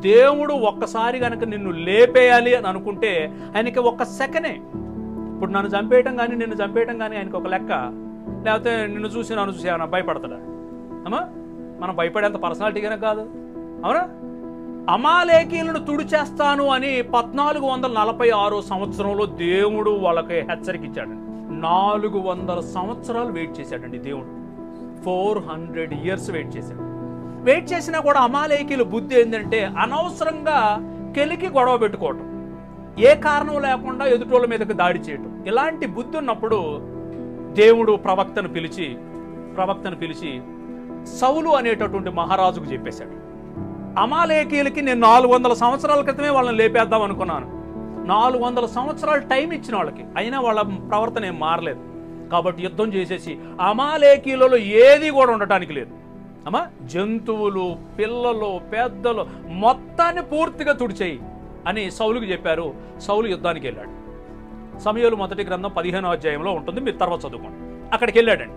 దేవుడు ఒక్కసారి కనుక నిన్ను లేపేయాలి అని అనుకుంటే ఆయనకి ఒక్క సెకనే. ఇప్పుడు నన్ను చంపేయటం కానీ నిన్ను చంపేయటం కానీ ఆయనకి ఒక లెక్క. లేకపోతే నిన్ను చూసి నన్ను చూసి ఏమైనా భయపడతాడా? అమ్మా మనం భయపడేంత పర్సనాలిటీగానే కాదు. అవునా? అమాలేకీలను తుడిచేస్తాను అని పద్నాలుగు వందల నలభై ఆరో సంవత్సరంలో దేవుడు వాళ్ళకి హెచ్చరిక ఇచ్చాడండి నాలుగు వందల సంవత్సరాలు వెయిట్ చేశాడండి దేవుడు. ఫోర్ హండ్రెడ్ ఇయర్స్ వెయిట్ చేశాడు. వెయిట్ చేసినా కూడా అమాలేకీలు బుద్ధి ఏంటంటే అనవసరంగా కెలికి గొడవ పెట్టుకోవటం. ఏ కారణం లేకుండా ఎదుటోళ్ళ మీదకి దాడి చేయటం. ఇలాంటి బుద్ధి ఉన్నప్పుడు దేవుడు ప్రవక్తను పిలిచి ప్రవక్తను పిలిచి సౌలు అనేటటువంటి మహారాజుకు చెప్పేశాడు. అమాలేకీలకి నేను నాలుగు వందల సంవత్సరాల క్రితమే వాళ్ళని లేపేద్దాం అనుకున్నాను. నాలుగు వందల సంవత్సరాలు టైం ఇచ్చిన వాళ్ళకి. అయినా వాళ్ళ ప్రవర్తన ఏం మారలేదు. కాబట్టి యుద్ధం చేసేసి అమాలేకీలలో ఏది కూడా ఉండటానికి లేదు. అమ్మా జంతువులు పిల్లలు పెద్దలు మొత్తాన్ని పూర్తిగా తుడిచేయి అని సౌలుకి చెప్పారు. సౌలు యుద్ధానికి వెళ్ళాడు. సమయంలో మొదటి గ్రంథం పదిహేనో అధ్యాయంలో ఉంటుంది. మీరు తర్వాత చదువుకోండి. అక్కడికి వెళ్ళాడండి.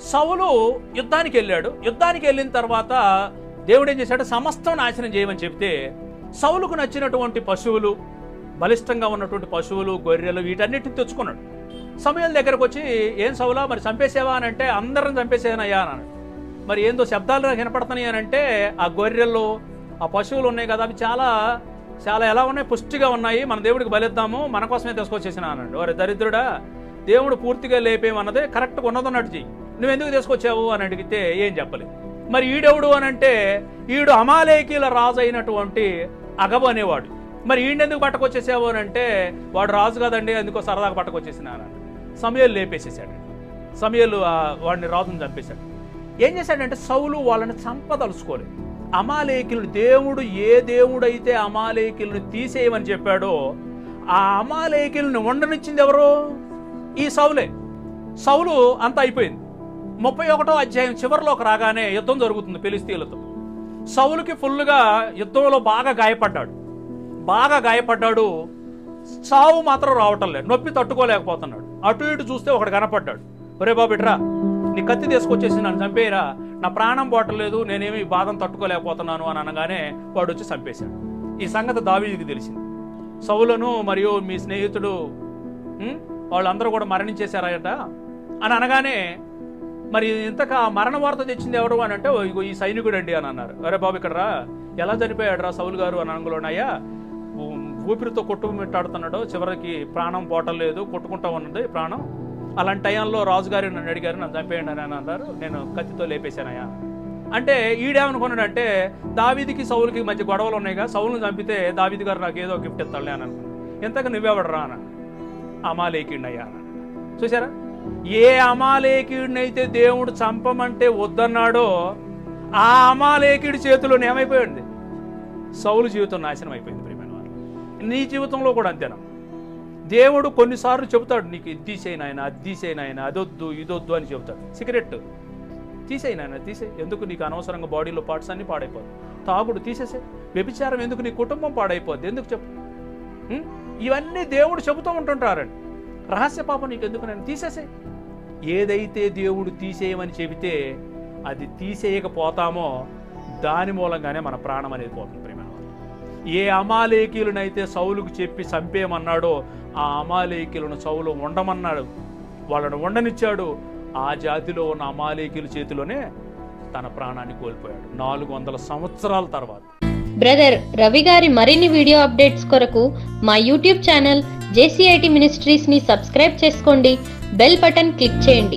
సౌలు యుద్ధానికి వెళ్ళాడు. యుద్ధానికి వెళ్ళిన తర్వాత దేవుడు ఏం చేశాడు? సమస్తం నాశనం చేయమని చెప్తే సౌలుకు నచ్చినటువంటి పశువులు బలిష్టంగా ఉన్నటువంటి పశువులు గొర్రెలు వీటన్నిటిని తెచ్చుకున్నాడు. సమయం దగ్గరకు వచ్చి ఏం సౌలా మరి చంపేసేవా? అని అంటే అందరం చంపేసేనయ్యా అని అన్నాడు. మరి ఏందో శబ్దాలు వినపడుతున్నాయి అని అంటే ఆ గొర్రెలు ఆ పశువులు ఉన్నాయి కదా అవి చాలా చాలా ఎలా ఉన్నాయి? పుష్టిగా ఉన్నాయి. మన దేవుడికి బలిద్దాము. మన కోసమే తీసుకొచ్చేసిన అన్నాడు. వారి దరిద్రుడా దేవుడు పూర్తిగా లేపేమన్నదే కరెక్ట్గా ఉన్నదన్నట్టు చెయ్యి. నువ్వు ఎందుకు తీసుకొచ్చావు? అని అడిగితే ఏం చెప్పలేదు. మరి ఈడెవడు అని అంటే ఈడు అమాలేకీల రాజు అయినటువంటి అగబు అనేవాడు. మరి ఈడెందుకు పట్టుకొచ్చేసావు అని అంటే వాడు రాజు కదండి అందుకో సరదాగా పట్టుకొచ్చేసిన అన్నాడు. సమయాలు లేపేసేసాడు. సమయాలు వాడిని రాజుని చంపేశాడు. ఏం చేశాడంటే సౌలు వాళ్ళని చంపదలుచుకోలేదు అమాలేకులను దేవుడు ఏ దేవుడైతే అమాలేకులను తీసేయమని చెప్పాడో ఆ అమాలేకులను ఉండనిచ్చింది ఎవరు? ఈ సౌలే. సౌలు అంతా అయిపోయింది. ముప్పై ఒకటో అధ్యాయం చివరిలోకి రాగానే యుద్ధం జరుగుతుంది ఫిలిస్తీన్లతో. సౌలుకి ఫుల్గా యుద్ధంలో బాగా గాయపడ్డాడు. బాగా గాయపడ్డాడు. చావు మాత్రం రావటం లేదు. నొప్పి తట్టుకోలేకపోతున్నాడు. అటు ఇటు చూస్తే ఒకడు కనపడ్డాడు. ఒరే బాబు ఇట్రా నీ కత్తి తీసుకొచ్చేసి నన్ను చంపేయరా? నా ప్రాణం పోవట్లేదు నేనేమి బాధను తట్టుకోలేకపోతున్నాను అని అనగానే వాడు వచ్చి చంపేశాడు. ఈ సంగతి దావీదికి తెలిసింది. సౌలను మరియు మీ స్నేహితుడు వాళ్ళందరూ కూడా మరణించేశారట అని అనగానే మరి ఇంతక మరణ వార్త తెచ్చింది ఎవరు? అని అంటే ఇగో ఈ సైనికుడు అండి అని అన్నారు. అరే బాబు ఇక్కడ రా. ఎలా చనిపోయాడు రా సౌలు గారు? అని అనగలోనయ్యా ఊపిరితో కొట్టుమిట్టాడుతున్నాడు. చివరికి ప్రాణం పోవటం లేదు కొట్టుకుంటా ఉన్నది ప్రాణం. అలాంటి టైంలో రాజుగారు నన్ను అడిగారు నన్ను చంపేయండి అని అన్నారు. నేను కత్తితో లేపేశానయ్యా. అంటే ఈడేమనుకున్నాడంటే దావీదికి సౌలుకి మధ్య గొడవలు ఉన్నాయిగా సౌలుని చంపితే దావీది గారు నాకు ఏదో గిఫ్ట్ ఇస్తాడులే అని అనుకున్నాను ఎంతగా నువ్వెవడరా? అన్న. అమాలేకిండయ్యా అని చూసారా ఏ అమాలేకుడినైతే దేవుడు చంపమంటే వద్దన్నాడో ఆ అమాలేకిడి చేతిలోనే ఏమైపోయింది? సౌలు జీవితం నాశనం అయిపోయింది ప్రియమైన వారు. నీ జీవితంలో కూడా అంతేనా? దేవుడు కొన్నిసార్లు చెబుతాడు నీకు ఇది తీసేయి నాయన అది తీసేయి నాయన అదొద్దు ఇదొద్దు అని చెబుతాడు. సిగరెట్ తీసేయి నాయన తీసే ఎందుకు నీకు అనవసరంగా బాడీలో పార్ట్స్ అన్ని పాడైపోదు తాగుడు తీసేసే. వ్యభిచారం ఎందుకు నీ కుటుంబం పాడైపోద్ది? ఎందుకు చెప్పు. ఇవన్నీ దేవుడు చెబుతూ ఉంటుంటారండి. రహస్య పాపం నీకు ఎందుకు నేను తీసేసే? ఏదైతే దేవుడు తీసేయమని చెబితే అది తీసేయకపోతామో దాని మూలంగానే మన ప్రాణం అనేది పోతుంది ప్రేమ. ఏ అమాలేకీలనైతే సౌలుకు చెప్పి చంపేయమన్నాడో ఆ అమాలేకులను సౌలు ఉండమన్నాడు వాళ్ళను ఉండనిచ్చాడు ఆ జాతిలో ఉన్న అమాలేకుల చేతిలోనే తన ప్రాణాన్ని కోల్పోయాడు. నాలుగు వందల సంవత్సరాల తర్వాత. బ్రదర్ రవి గారి మరిన్ని వీడియో అప్డేట్స్ కొరకు మా యూట్యూబ్ ఛానల్ జేసీఐటి మినిస్ట్రీస్ని సబ్స్క్రైబ్ చేసుకోండి. బెల్ బటన్ క్లిక్ చేయండి.